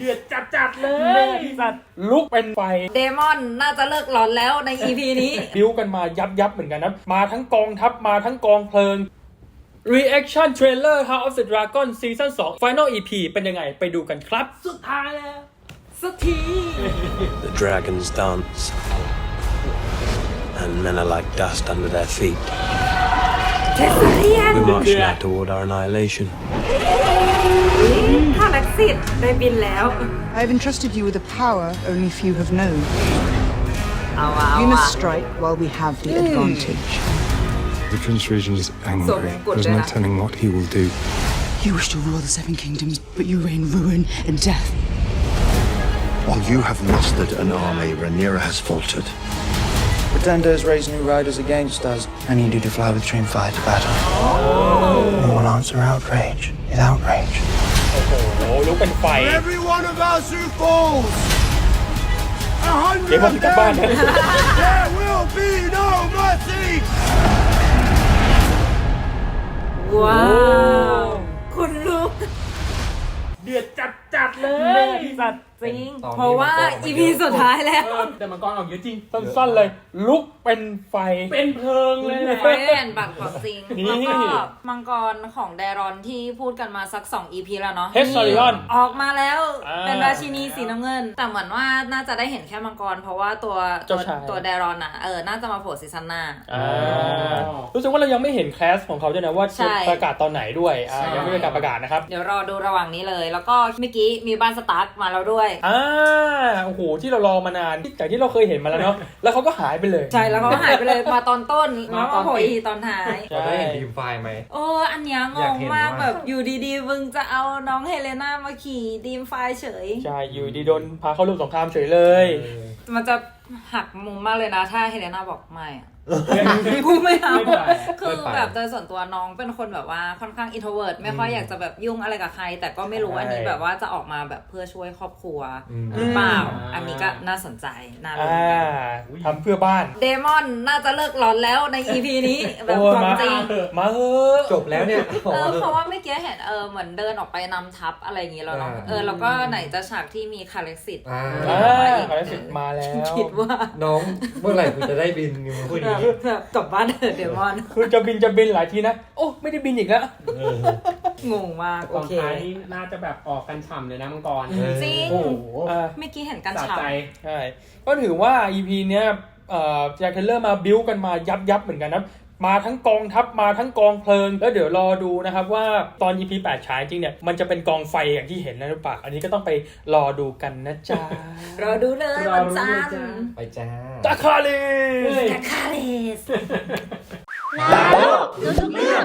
เดือดจัดจัดๆเลเดืยอดสัตว์ลุกเป็นไฟ เดมอนน่าจะเลิกร้อนแล้วใน EP นี้ บิ้วกันมายับยับเหมือนกันนะ มาทั้งกองทัพมาทั้งกองเพลิง Reaction Trailer House of the Dragon Season 2 Final EP เป็นยังไงไปดูกันครับ สุดท้ายแล้ว สักที The dragons dance, and men are like dust under their feet. เทสเรียน We march now toward our annihilation. ข้าแล็กซิตได้บินแล้ว I have entrusted you with a power only few have known. เอาว่ะเอา You ว่ะ must strike while we have the advantage. The Prince Regent is angry. good There's no dinner. telling what he will do. You wish to rule the Seven Kingdoms, but you reign ruin and death. While you have mustered an army, Rhaenyra has faltered. Pretender has raised new riders against us. I need you to fly with Dreamfire to battle. We will answer outrage with outrage. โอ้โหลุกเป็นไฟ Every one of us who falls! A เดี๋ยว hundred มัน of กลับบ้าน them! นะ There will be no mercy! ว้าวคุณลุก เดือดจัดจัดๆเล เดือย ดสัตว์ จริง เพราะว่า EP สุดท้ายแล้ว เออแต่มังกรออกเยอะจริง สั้นๆเลย ลุกเป็นไฟ เป็นเพลิงเลยนะเล่นบักของจริง นี่ แล้วก็มังกรของแดรอนที่พูดกันมาสัก 2 EP แล้วเนาะเฮสซาริออน ออกมาแล้วอ่าเป็นราชินีสีน้ำเงิน แต่เหมือนว่าน่าจะได้เห็นแค่มังกร เพราะว่าตัวตัวเจ้าชาย ตัวแดรอนอะเออน่าจะมาโผล่ซีซั่นหน้า อ่ารู้สึกว่าเรายังไม่เห็นแคสของเขาด้วยนะว่าใช่จะประกาศตอนไหนด้วยอ่าใช่ ยังไม่มีการประกาศนะครับ เดี๋ยวรอดูระหว่างนี้เลย แล้วก็เมื่อกี้มีบ้านสตาร์กมาแล้วด้วยอ่าโอ้โหที่เรารอมานานจากที่เราเคยเห็นมาแล้วเนาะแล้วเขาก็หายไปเลย ใช่แล้วเขาก็หายไปเลยมาตอนต้นแล้วก็โผล่อีกตอนท้ายใช่เราได้เห็นทีมไฟล์ไหมโอ้อันเนี้ยงอยากงเห็นมากว่าแบบอยู่ดีๆมึงจะเอาน้องเฮเลนามาขี่ดีมไฟล์เฉย ใช่อยู่ดีโดนพาเข้าร่วมสงครามเฉยเลยมันจะหักมุมมากเลยนะ ถ้าเฮเลนาบอกไม่อะกูไม่เอาไม่ไป คือแบบโดยส่วนตัวน้องเป็นคนแบบว่าค่อนข้างอินโทรเวิร์ดไม่ค่อยอยากจะแบบยุ่งอะไรกับใคร แต่ก็ไม่รู้ใช่ อันนี้แบบว่าจะออกมาแบบเพื่อช่วยครอบครัวอืมหรือเปล่า อืม อันนี้ก็น่าสนใจน่าลุ้นอ่ากันทำเพื่อบ้าน เดมอนน่าจะเลิกร้อนแล้วใน EP นี้แบบโอ้ย ความมาจริงมาเถอะจบแล้วเนี่ยเออเพราะว่าเมื่อกี้เห็นเออเหมือนเดินออกไปนำทัพอะไรอย่างงี้แล้วเนาะอ่าเออแล้วก็ไหนจะฉากที่มีคาเล็กซิต อ่าอ่าภารกิจมาแล้ว คิดว่า น้องเมื่อไหร่คุณจะได้บินมึงพูดอย่างนี้แบบกลับบ้านเถอะเดมอน คือจะบินจะบินหลายทีนะ โอ้ ไม่ได้บินอีกแล้วงงมากตโออนเค ท้ายนี่น่าจะแบบออกกันฉ่ำเลยนะมังกรเออ จริง โอ้โหอ่า เมื่อกี้เห็นกันสะฉ่ใจ ใช่ ก็ถือว่า EP เนี้ยเอ่อแจ็คเทเลอร์มาบิ้วกันมายับยับเหมือนกันนะ มาทั้งกองทัพมาทั้งกองเพลิง แล้วเดี๋ยวรอดูนะครับว่าตอน EP 8ฉายจริงเนี่ย มันจะเป็นกองไฟอย่างที่เห็นนะหรือเปล่าอันนี้ก็ต้องไปรอดูกันนะจ๊ะ รอดูเลยวันจันทร์ไปจ้าตาคาเลสตาคาเลส ลาโลกรู้ทุกเรื่อง